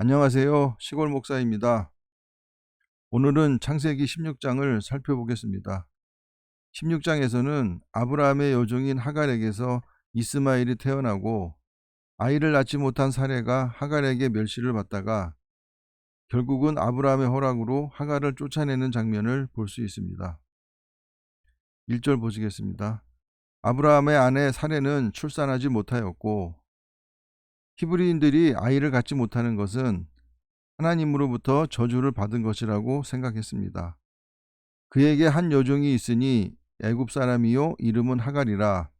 안녕하세요. 시골 목사입니다. 오늘은 창세기 16장을 살펴보겠습니다. 16장에서는 아브라함의 여종인 하갈에게서 이스마엘이 태어나고 아이를 낳지 못한 사례가 하갈에게 멸시를 받다가 결국은 아브라함의 허락으로 하갈을 쫓아내는 장면을 볼 수 있습니다. 1절 보시겠습니다. 아브라함의 아내 사례는 출산하지 못하였고 히브리인들이 아이를 갖지 못하는 것은 하나님으로부터 저주를 받은 것이라고 생각했습니다. 그에게 한 여종이 있으니 애굽 사람이요 이름은 하갈이라.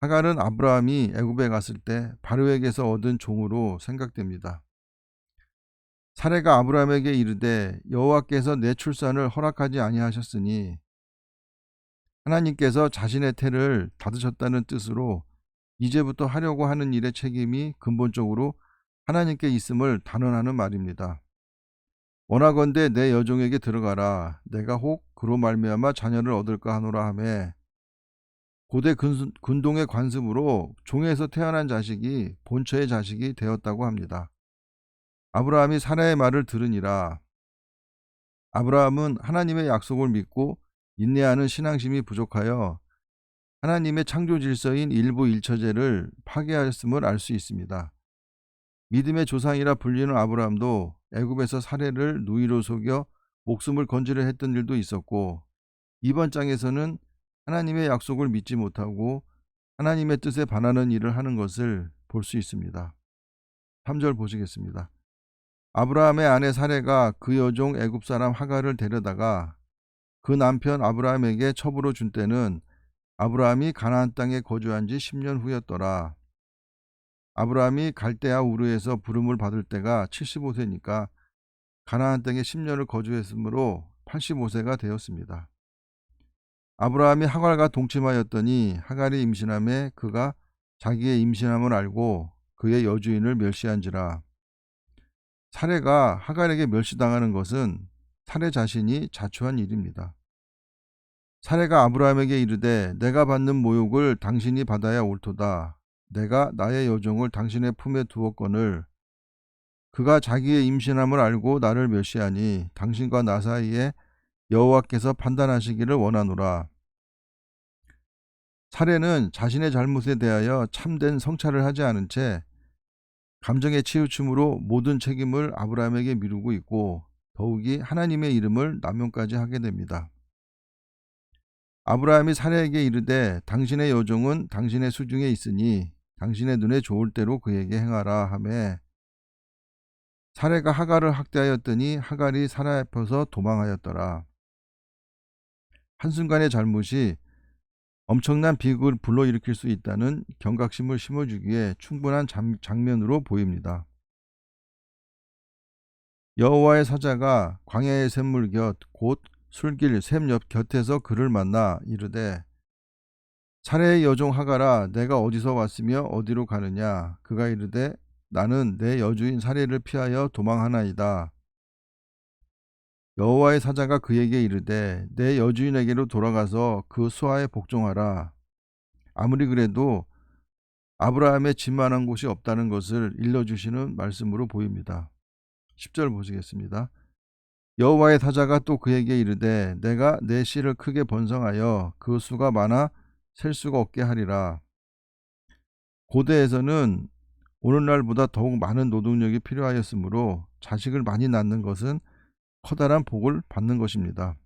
하갈은 아브라함이 애굽에 갔을 때 바로에게서 얻은 종으로 생각됩니다. 사례가 아브라함에게 이르되 여호와께서 내 출산을 허락하지 아니하셨으니 하나님께서 자신의 태를 닫으셨다는 뜻으로 이제부터 하려고 하는 일의 책임이 근본적으로 하나님께 있음을 단언하는 말입니다. 원하건대 내 여종에게 들어가라. 내가 혹 그로 말미암아 자녀를 얻을까 하노라 하매 고대 근, 근동의 관습으로 종에서 태어난 자식이 본처의 자식이 되었다고 합니다. 아브라함이 사라의 말을 들으니라. 아브라함은 하나님의 약속을 믿고 인내하는 신앙심이 부족하여 하나님의 창조 질서인 일부 일처제를 파괴하였음을 알 수 있습니다. 믿음의 조상이라 불리는 아브라함도 애굽에서 사례를 누이로 속여 목숨을 건지려 했던 일도 있었고 이번 장에서는 하나님의 약속을 믿지 못하고 하나님의 뜻에 반하는 일을 하는 것을 볼 수 있습니다. 3절 보시겠습니다. 아브라함의 아내 사례가 그 여종 애굽 사람 하갈을 데려다가 그 남편 아브라함에게 첩으로 준 때는 아브라함이 가나안 땅에 거주한 지 10년 후였더라. 아브라함이 갈대아 우르에서 부름을 받을 때가 75세니까 가나안 땅에 10년을 거주했으므로 85세가 되었습니다. 아브라함이 하갈과 동침하였더니 하갈이 임신함에 그가 자기의 임신함을 알고 그의 여주인을 멸시한지라. 사례가 하갈에게 멸시당하는 것은 사례 자신이 자초한 일입니다. 사례가 아브라함에게 이르되 내가 받는 모욕을 당신이 받아야 옳도다. 내가 나의 여종을 당신의 품에 두었거늘 그가 자기의 임신함을 알고 나를 멸시하니 당신과 나 사이에 여호와께서 판단하시기를 원하노라. 사례는 자신의 잘못에 대하여 참된 성찰을 하지 않은 채 감정에 치우침으로 모든 책임을 아브라함에게 미루고 있고 더욱이 하나님의 이름을 남용까지 하게 됩니다. 아브라함이 사례에게 이르되 당신의 여종은 당신의 수중에 있으니 당신의 눈에 좋을 대로 그에게 행하라 하매 사례가 하갈을 학대하였더니 하갈이 사라 앞에서 도망하였더라. 한순간의 잘못이 엄청난 비극을 불러일으킬 수 있다는 경각심을 심어주기에 충분한 장면으로 보입니다. 여호와의 사자가 광야의 샘물 곁 곧 술길 샘 옆 곁에서 그를 만나 이르되 차례의 여종 하가라 내가 어디서 왔으며 어디로 가느냐 그가 이르되 나는 내 여주인 사례를 피하여 도망하나이다 여호와의 사자가 그에게 이르되 내 여주인에게로 돌아가서 그 수하에 복종하라 아무리 그래도 아브라함의 진만한 곳이 없다는 것을 일러주시는 말씀으로 보입니다. 10절 보시겠습니다. 여호와의 사자가 또 그에게 이르되 내가 내 씨를 크게 번성하여 그 수가 많아 셀 수가 없게 하리라. 고대에서는 오늘날보다 더욱 많은 노동력이 필요하였으므로 자식을 많이 낳는 것은 커다란 복을 받는 것입니다.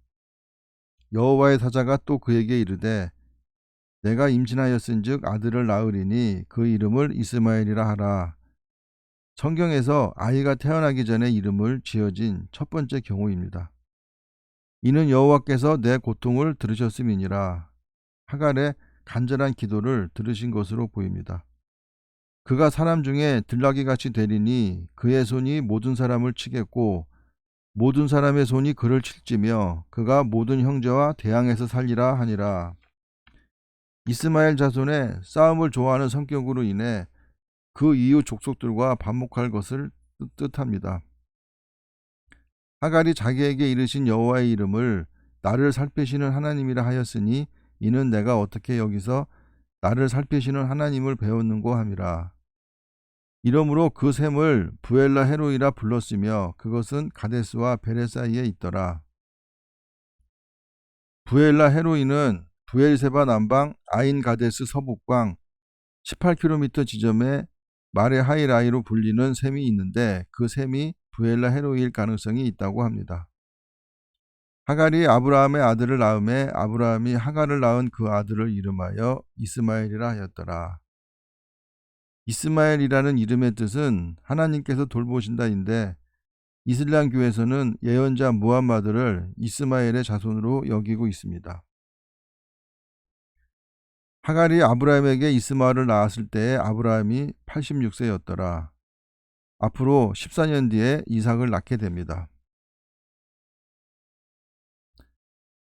여호와의 사자가 또 그에게 이르되 내가 임신하였은즉 아들을 낳으리니 그 이름을 이스마엘이라 하라. 성경에서 아이가 태어나기 전에 이름을 지어진 첫 번째 경우입니다. 이는 여호와께서 내 고통을 들으셨음이니라. 하갈의 간절한 기도를 들으신 것으로 보입니다. 그가 사람 중에 들나귀 같이 되리니 그의 손이 모든 사람을 치겠고 모든 사람의 손이 그를 칠지며 그가 모든 형제와 대항해서 살리라 하니라. 이스마엘 자손의 싸움을 좋아하는 성격으로 인해 그 이후 족속들과 반목할 것을 뜻합니다. 하갈이 자기에게 이르신 여호와의 이름을 나를 살피시는 하나님이라 하였으니 이는 내가 어떻게 여기서 나를 살피시는 하나님을 배웠는고 함이라. 이러므로 그 샘을 부엘라 헤로이라 불렀으며 그것은 가데스와 베레 사이에 있더라. 부엘라 헤로이는 부엘세바 남방 아인 가데스 서북방 18km 지점에 마레 하이라이로 불리는 샘이 있는데 그 샘이 부엘라 헤로이일 가능성이 있다고 합니다. 하갈이 아브라함의 아들을 낳음에 아브라함이 하갈을 낳은 그 아들을 이름하여 이스마엘이라 하였더라. 이스마엘이라는 이름의 뜻은 하나님께서 돌보신다인데 이슬람 교에서는 예언자 무함마드를 이스마엘의 자손으로 여기고 있습니다. 하갈이 아브라함에게 이스마엘을 낳았을 때에 아브라함이 86세였더라. 앞으로 14년 뒤에 이삭을 낳게 됩니다.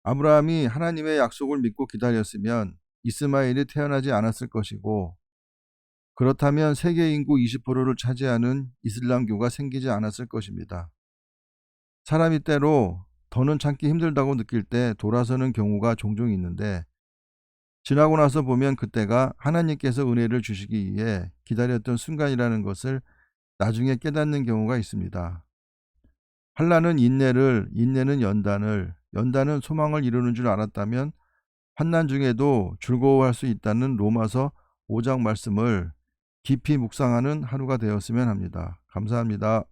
아브라함이 하나님의 약속을 믿고 기다렸으면 이스마엘이 태어나지 않았을 것이고 그렇다면 세계 인구 20%를 차지하는 이슬람교가 생기지 않았을 것입니다. 사람이 때로 더는 참기 힘들다고 느낄 때 돌아서는 경우가 종종 있는데 지나고 나서 보면 그때가 하나님께서 은혜를 주시기 위해 기다렸던 순간이라는 것을 나중에 깨닫는 경우가 있습니다. 한란은 인내를, 인내는 연단을, 연단은 소망을 이루는 줄 알았다면 환난 중에도 즐거워할 수 있다는 로마서 5장 말씀을 깊이 묵상하는 하루가 되었으면 합니다. 감사합니다.